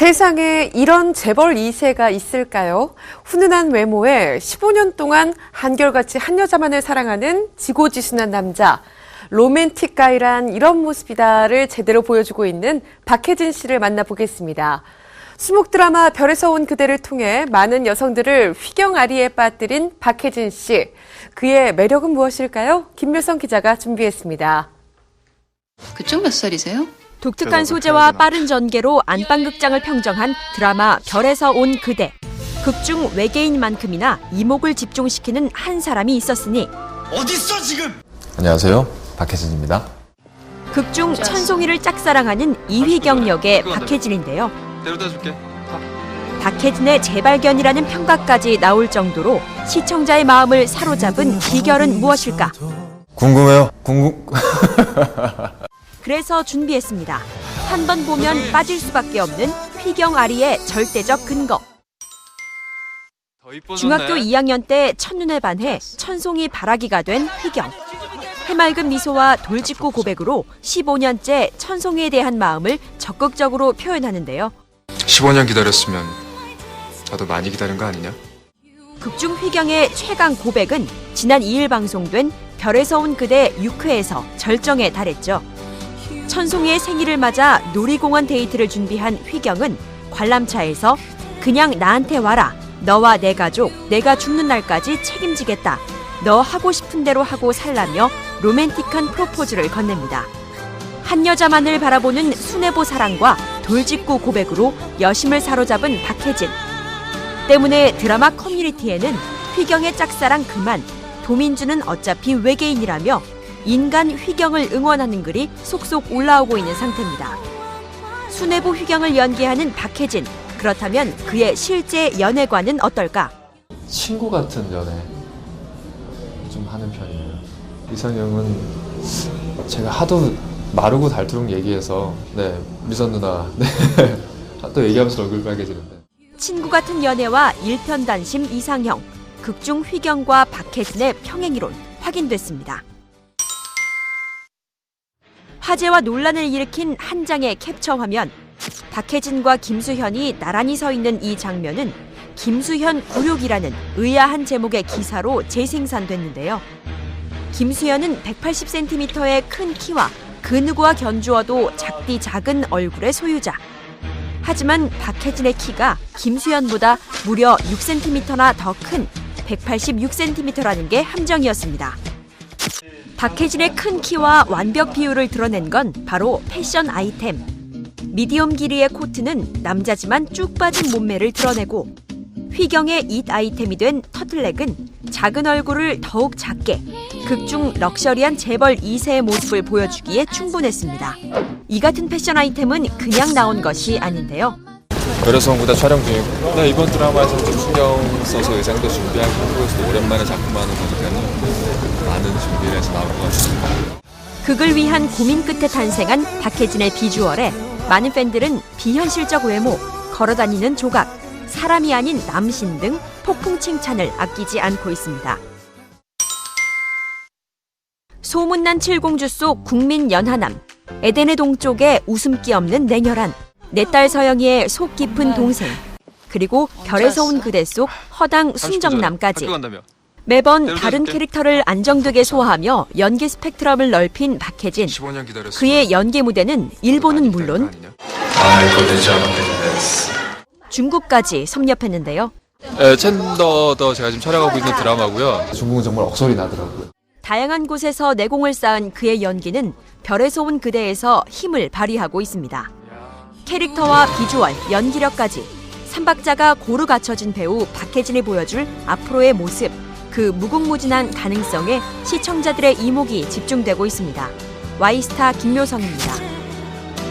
세상에 이런 재벌 2세가 있을까요? 훈훈한 외모에 15년 동안 한결같이 한 여자만을 사랑하는 지고지순한 남자. 로맨틱 가이란 이런 모습이다를 제대로 보여주고 있는 박혜진 씨를 만나보겠습니다. 수목 드라마 별에서 온 그대를 통해 많은 여성들을 휘경아리에 빠뜨린 박혜진 씨. 그의 매력은 무엇일까요? 김묘성 기자가 준비했습니다. 그쪽 몇 살이세요? 독특한 소재와 빠른 전개로 안방극장을 평정한 드라마 별에서 온 그대. 극 중 외계인만큼이나 이목을 집중시키는 한 사람이 있었으니 어딨어 지금? 안녕하세요. 박혜진입니다. 극 중 천송이를 짝사랑하는 이휘경 역의 박혜진인데요. 데려다 줄게. 박혜진의 재발견이라는 평가까지 나올 정도로 시청자의 마음을 사로잡은 비결은 무엇일까? 궁금해요. 궁금. 그래서 준비했습니다. 한 번 보면 빠질 수밖에 없는 휘경 아리의 절대적 근거. 중학교 2학년 때 첫눈에 반해 천송이 바라기가 된 휘경. 해맑은 미소와 돌직구 고백으로 15년째 천송이에 대한 마음을 적극적으로 표현하는데요. 15년 기다렸으면 나도 많이 기다린 거 아니냐? 극중 휘경의 최강 고백은 지난 2일 방송된 별에서 온 그대 6회에서 절정에 달했죠. 천송이의 생일을 맞아 놀이공원 데이트를 준비한 휘경은 관람차에서 그냥 나한테 와라. 너와 내 가족, 내가 죽는 날까지 책임지겠다. 너 하고 싶은 대로 하고 살라며 로맨틱한 프로포즈를 건넵니다. 한 여자만을 바라보는 순애보 사랑과 돌직구 고백으로 여심을 사로잡은 박혜진. 때문에 드라마 커뮤니티에는 휘경의 짝사랑 그만, 도민주는 어차피 외계인이라며 인간 휘경을 응원하는 글이 속속 올라오고 있는 상태입니다. 순애보 휘경을 연기하는 박혜진. 그렇다면 그의 실제 연애관은 어떨까? 친구 같은 연애 좀 하는 편이에요. 이상형은 제가 하도 마르고 닳도록 얘기해서 네 미선 누나 네 또 얘기하면서 얼굴 빨개지는데 친구 같은 연애와 일편단심 이상형, 극중 휘경과 박혜진의 평행이론 확인됐습니다. 화제와 논란을 일으킨 한 장의 캡처 화면. 박혜진과 김수현이 나란히 서 있는 이 장면은 김수현 굴욕이라는 의아한 제목의 기사로 재생산됐는데요. 김수현은 180cm의 큰 키와 그 누구와 견주어도 작디 작은 얼굴의 소유자. 하지만 박혜진의 키가 김수현보다 무려 6cm나 더 큰 186cm라는 게 함정이었습니다. 박혜진의 큰 키와 완벽 비율을 드러낸 건 바로 패션 아이템. 미디엄 길이의 코트는 남자지만 쭉 빠진 몸매를 드러내고 휘경의 잇 아이템이 된 터틀넥은 작은 얼굴을 더욱 작게 극중 럭셔리한 재벌 2세의 모습을 보여주기에 충분했습니다. 이 같은 패션 아이템은 그냥 나온 것이 아닌데요. 구다 촬영 중이고 네, 이번 드라마에서 좀 신경 써서 의상도 준비하고 한국에서 오랜만에 작품하는 거니까는 많은 준비를 해서 나올 것 같습니다. 극을 위한 고민 끝에 탄생한 박혜진의 비주얼에 많은 팬들은 비현실적 외모, 걸어다니는 조각, 사람이 아닌 남신 등 폭풍 칭찬을 아끼지 않고 있습니다. 소문난 칠공주 속 국민 연하남, 에덴의 동쪽에 웃음기 없는 냉혈한, 내 딸 서영이의 속 깊은 동생, 그리고 별에서 온 그대 속 허당 순정남까지. 매번 다른. 캐릭터를 안정되게 소화하며 연기 스펙트럼을 넓힌 박혜진. 15년 기다렸으면 그의 연기 무대는 일본은 물론? 중국까지 섭렵했는데요. 에, 챈더더 제가 지금 촬영하고 있는 드라마고요. 중국은 정말 억설이 나더라고요. 다양한 곳에서 내공을 쌓은 그의 연기는 별에서 온 그대에서 힘을 발휘하고 있습니다. 캐릭터와 비주얼, 연기력까지 삼박자가 고루 갖춰진 배우 박혜진이 보여줄 앞으로의 모습, 그 무궁무진한 가능성에 시청자들의 이목이 집중되고 있습니다. 와이스타 김묘성입니다.